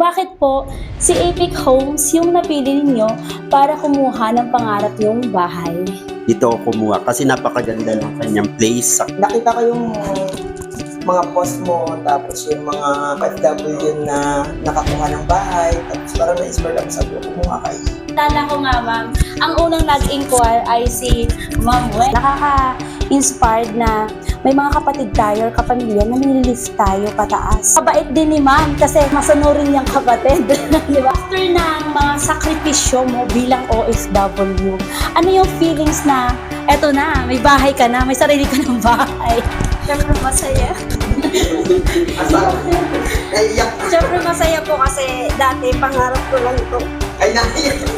Bakit po si Epic Homes yung napili ninyo para kumuha ng pangarap niyong bahay? Dito ako kumuha kasi napakaganda ng kanyang place. nakita ko yung mga post mo, tapos yung mga FW na nakakuha ng bahay, tapos parang na-inspire ako sabi ko, kumuha kayo. Tala ko nga ma'am, ang unang nag-inquire ay si Ma'am Wen. Nakaka-inspired na may mga kapatid tayo or kapamilya na nililift tayo pataas. Kabait din ni ma'am kasi masunurin niyang kapatid. Di ba? After ng mga sakripisyo mo bilang OFW, ano yung feelings na eto na, may bahay ka na, may sarili ka ng bahay. Siyempre masaya. Asa? Naiyak. Siyempre masaya po kasi dati pangarap ko lang ito. Ay, naiyak.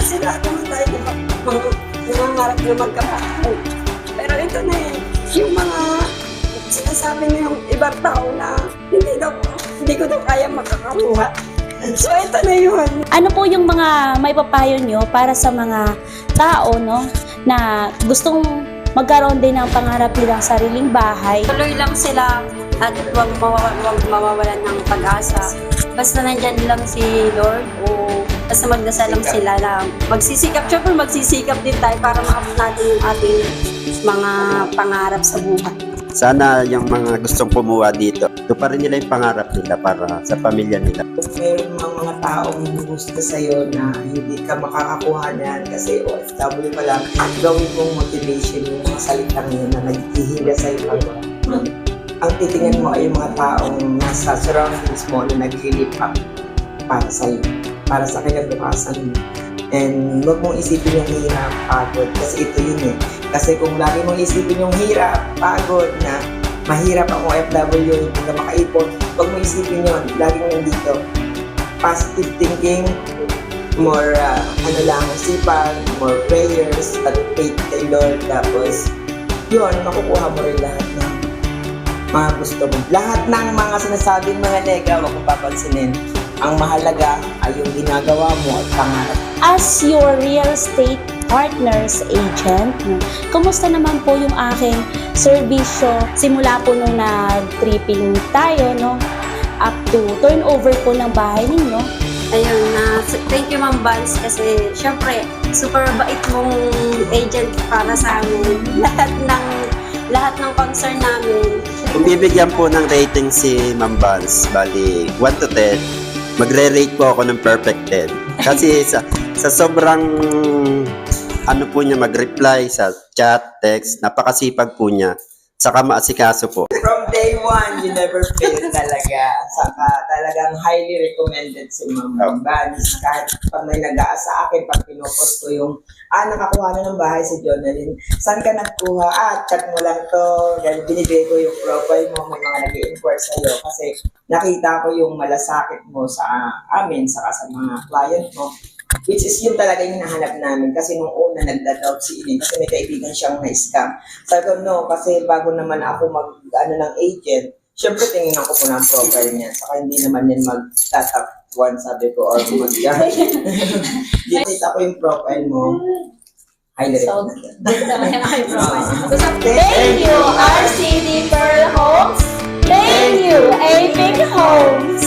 Kasi lahat naman tayo di ba, mga nangangarap na magkapatid. Pero ito na eh, yung mga sinasabi ng ibang tao na hindi daw, hindi ko daw kaya makakakuha. So ito na yun. Ano po yung mga may papayo nyo para sa mga tao no na gustong magkaroon din ng pangarap nilang sariling bahay? Tuloy lang sila at huwag mawawa- huwag mawawalan ng pag-asa. Basta nandyan lang si Lord o basta magdasal lang sila na magsisikap. Siyempre magsisikap din tayo para maabot natin yung ating mga pangarap sa buhay. Sana yung mga gustong kumuha dito, ito pa rin nila yung pangarap nila para sa pamilya nila. Meron mga, mga taong gusto sa'yo na hindi ka makakakuha niyan kasi OFW pa lang, gawin mong motivation yung mga salitang yun na naghihiga sa'yo pag ang titingnan mo ay yung mga taong nasa surroundings mo na nag-live up para sa'yo, para sa kinabukasan mo. And huwag mong isipin yung hirap, pagod, kasi ito yun eh. Kasi kung lagi mong isipin yung hirap, pagod na mahirap ang OFW, hindi ka makaipon, huwag mong isipin yun, laging nandito. Positive thinking, more uh, ano lang, sipag, more prayers, at faith kay Lord, tapos yun, makukuha mo rin lahat ng mga gusto mo. Lahat ng mga sinasabing mga nega, huwag mo papansinin. Ang mahalaga ay yung ginagawa mo at pangarap As your real estate partners agent, no, kumusta naman po yung aking serbisyo simula po nung nag-tripping tayo, no, up to turnover po ng bahay ninyo. Ayun, na thank you Ma'am Vance kasi syempre super bait mong agent para sa amin. Lahat ng lahat ng concern namin. Kung bibigyan po ng rating si Ma'am Vance, bali 1 to 10, magre-rate po ako ng perfect 10. Kasi sa, sa sobrang ano po niya mag-reply sa chat, text, napakasipag po niya. Saka maasikaso po. Day one, you never fail talaga. Saka talagang highly recommended si Ma'am Vance. Kahit pag may nag-aas sa akin, pag pinupost ko yung, ah, nakakuha na ng bahay si Jonalyn. Saan ka nagkuha? Ah, chat mo lang to. Dahil binibigay ko yung profile mo, may mga nag-inquire sa'yo. Kasi nakita ko yung malasakit mo sa amin, saka sa mga client mo. Which is yun talaga yung hinahanap namin. Kasi nung una, nagda-doubt si Inin. Kasi may kaibigan siyang na-scam. Sabi ko, no, kasi bago naman ako mag, ano, ng agent, syempre tingin ako po ng profile niya. Saka hindi naman yan mag-tatap one, sabi ko, or mag-yan. Dito ako yung profile mo. Highlight so, natin. Ah. so, thank you, RCD Pearl Homes. Thank you, Aping Homes.